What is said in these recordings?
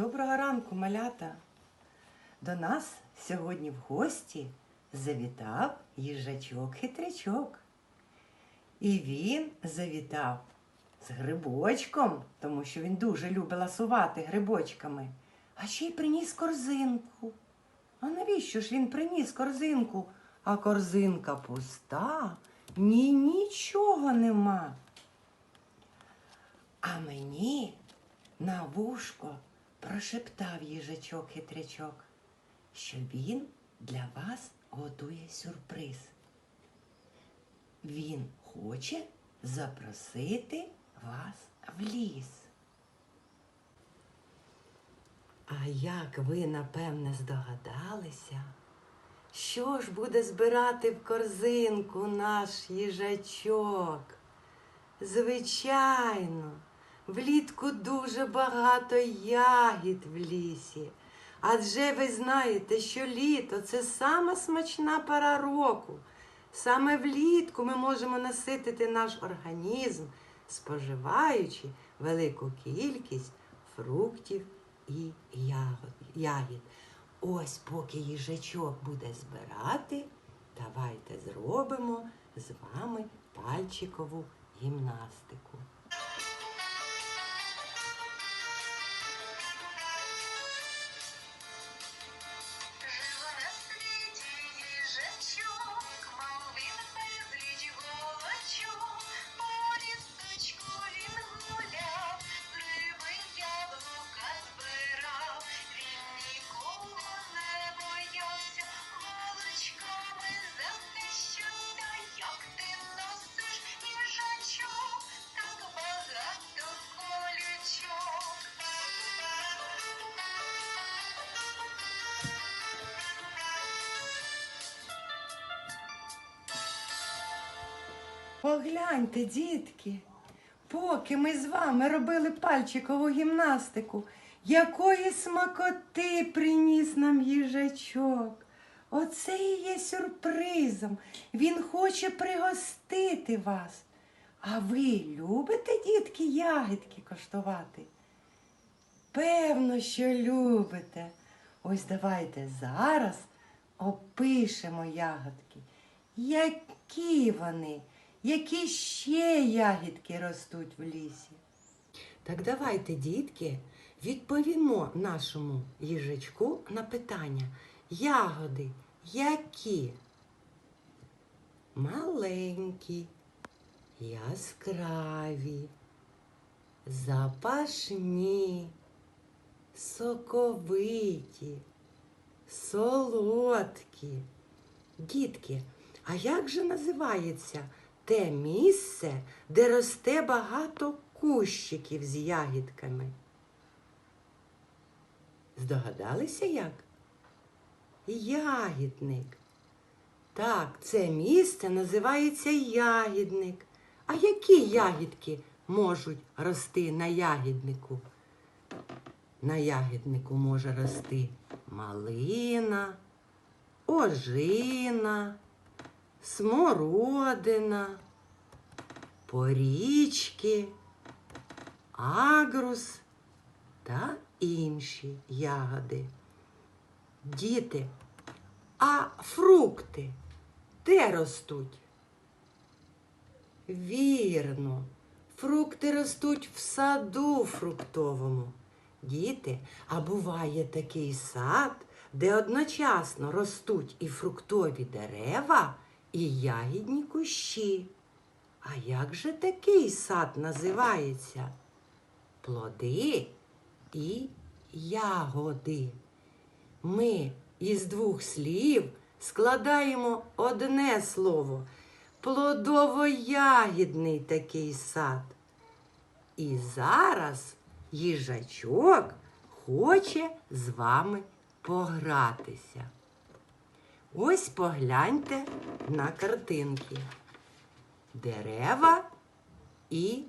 Доброго ранку, малята! До нас сьогодні в гості завітав їжачок-хитрячок. І він завітав з грибочком, тому що він дуже любить ласувати грибочками, а ще й приніс корзинку. А навіщо ж він приніс корзинку? А корзинка пуста, ні нічого нема. А мені на вушко прошептав їжачок хитрячок, що він для вас готує сюрприз. Він хоче запросити вас в ліс. А як ви, напевне, здогадалися, що ж буде збирати в корзинку наш їжачок? Звичайно, влітку дуже багато ягід в лісі. Адже ви знаєте, що літо це сама смачна пора року. Саме влітку ми можемо наситити наш організм, споживаючи велику кількість фруктів і ягід. Ось поки їжачок буде збирати, давайте зробимо з вами пальчикову гімнастику. Погляньте, дітки, поки ми з вами робили пальчикову гімнастику, якої смакоти приніс нам їжачок. Оце і є сюрпризом. Він хоче пригостити вас. А ви любите, дітки, ягідки коштувати? Певно, що любите. Ось давайте зараз опишемо ягодки. Які вони, які ще ягідки ростуть в лісі? Так давайте, дітки, відповімо нашому їжачку на питання. Ягоди які? Маленькі, яскраві, запашні, соковиті, солодкі. Дітки, а як же називається те місце, де росте багато кущиків з ягідками? Здогадалися як? Ягідник. Так, це місце називається ягідник. А які ягідки можуть рости на ягіднику? На ягіднику може рости малина, ожина, смородина, порічки, агрус та інші ягоди. Діти, а фрукти де ростуть? Вірно, фрукти ростуть в саду фруктовому. Діти, а буває такий сад, де одночасно ростуть і фруктові дерева, і ягідні кущі. А як же такий сад називається? Плоди і ягоди. Ми із двох слів складаємо одне слово плодово-ягідний такий сад. І зараз їжачок хоче з вами погратися. Ось погляньте на картинки. Дерева і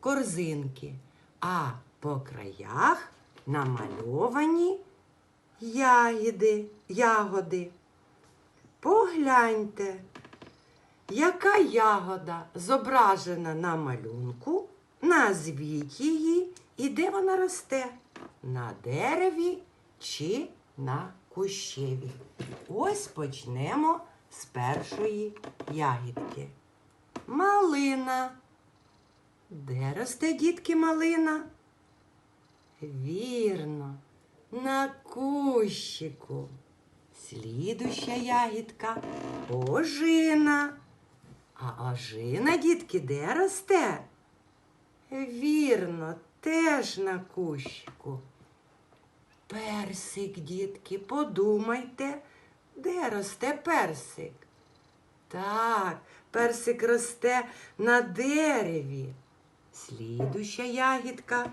корзинки, а по краях намальовані ягіди, ягоди. Погляньте, яка ягода зображена на малюнку, назвіть її і де вона росте. на дереві чи на кущеві. Ось почнемо з першої ягідки. Малина. Де росте, дітки, малина? Вірно, на кущику. Слідуща ягідка ожина. А ожина, дітки, де росте? Вірно, теж на кущику. Персик, дітки, подумайте, де росте персик? Так, персик росте на дереві. Слідуща ягідка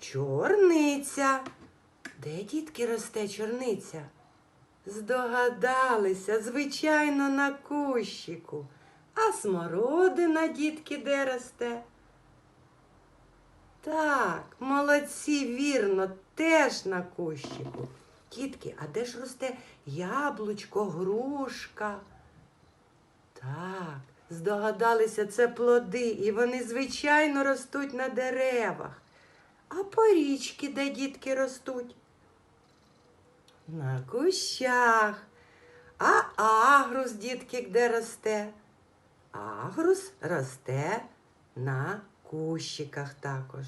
чорниця. Де, дітки, росте чорниця? Здогадалися, звичайно, на кущику. А смородина, дітки, де росте? Так, молодці, вірно, теж на кущику. Дітки, а де ж росте яблучко, грушка? Так, здогадалися, це плоди, і вони, звичайно, ростуть на деревах. А порічки, де дітки ростуть? На кущах. А агрус, дітки, де росте? Агрус росте на кущиках також.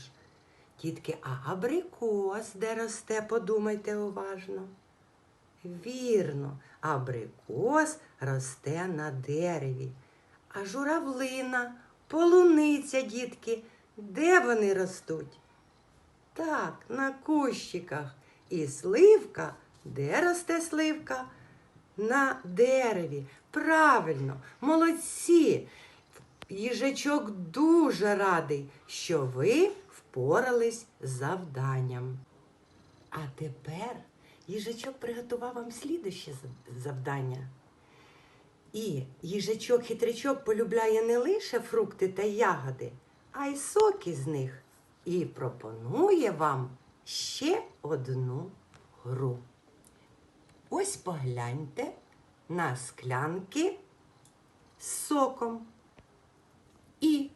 Дітки, а абрикос де росте, подумайте уважно. Вірно, абрикос росте на дереві. А журавлина, полуниця, дітки, де вони ростуть? Так, на кущиках. І сливка, де росте сливка? На дереві. Правильно, молодці. Їжачок дуже радий, що ви впорались з завданням. А тепер їжачок приготував вам слідуще завдання. І їжачок-хитрячок полюбляє не лише фрукти та ягоди, а й соки з них. І пропонує вам ще одну гру. Ось погляньте на склянки з соком. І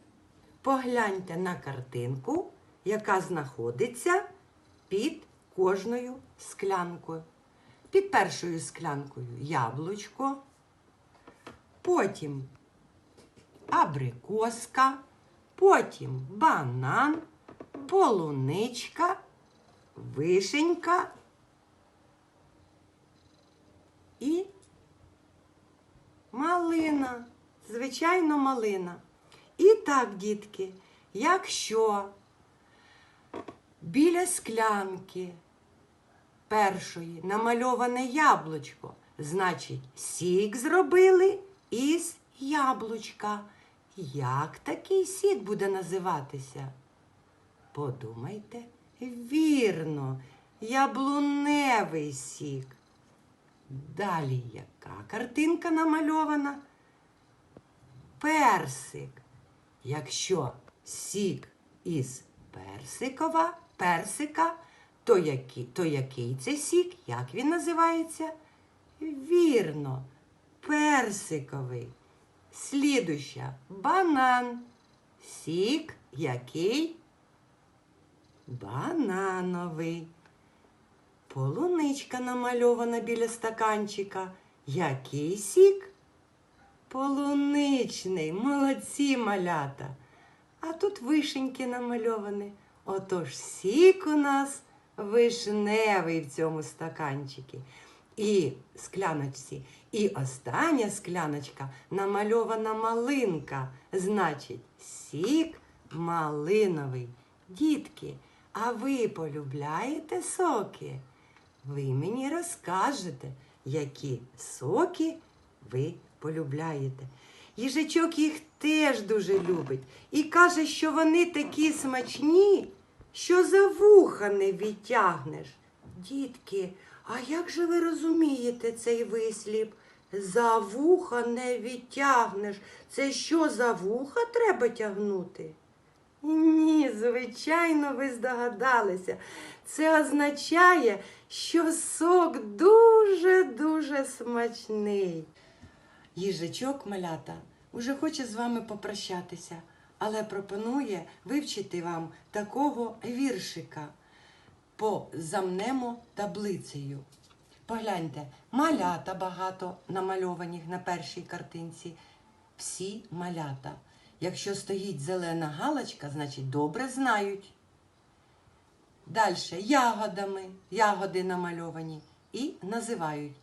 погляньте на картинку, яка знаходиться під кожною склянкою. Під першою склянкою яблучко, потім абрикоска, потім банан, полуничка, вишенька і малина. Звичайно, малина. І так, дітки, якщо біля склянки першої намальоване яблучко, значить, сік зробили із яблучка. Як такий сік буде називатися? Подумайте, вірно, яблуневий сік. Далі яка картинка намальована? Персик. Якщо сік із персикова, персика, то який, то який це сік? Як він називається? Вірно, персиковий. Слідуща банан. Сік який? Банановий. Полуничка намальована біля стаканчика. Який сік? Полуничний, молодці малята. А тут вишеньки намальовані. Отож сік у нас вишневий в цьому стаканчику. І скляночці. І остання скляночка намальована малинка. Значить, сік малиновий. Дітки, а ви полюбляєте соки? Ви мені розкажете, які соки ви полюбляєте. Їжачок їх теж дуже любить і каже, що вони такі смачні, що за вуха не відтягнеш. Дітки, а як же ви розумієте цей вислів? За вуха не відтягнеш. Це що за вуха треба тягнути? Ні, звичайно, ви здогадалися. Це означає, що сок дуже-дуже смачний. Їжачок малята уже хоче з вами попрощатися, але пропонує вивчити вам такого віршика. позамнемо таблицею. Погляньте, малята багато намальованих на першій картинці. Всі малята. Якщо стоїть зелена галочка, значить добре знають. Далі ягодами, ягоди намальовані і називають.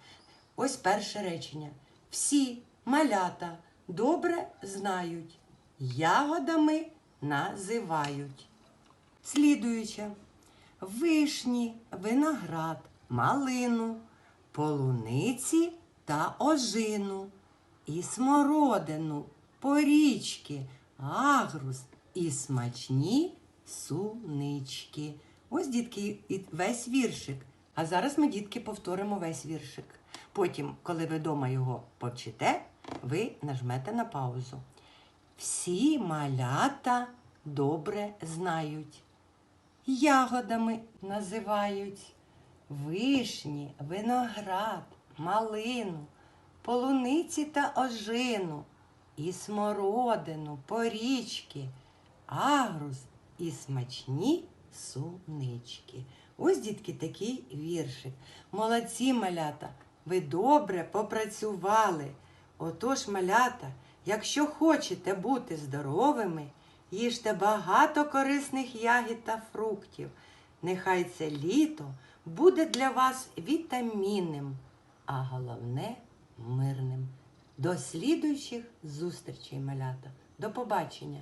Ось перше речення. Всі малята добре знають. Ягодами називають. Слідуюче. Вишні, виноград, малину, полуниці та ожину, і смородину, порічки, агрус і смачні сунички. Ось, дітки, весь віршик. А зараз ми, дітки, повторимо весь віршик. Потім, коли ви вдома його почите, ви нажмете на паузу. Всі малята добре знають. Ягодами називають вишні, виноград, малину, полуниці та ожину, і смородину, порічки, агрус і смачні сунички. Ось, дітки, такий віршик. Молодці малята, ви добре попрацювали. Отож, малята, якщо хочете бути здоровими, їжте багато корисних ягід та фруктів. Нехай це літо буде для вас вітамінним, а головне мирним. До слідуючих зустрічей, малята. До побачення!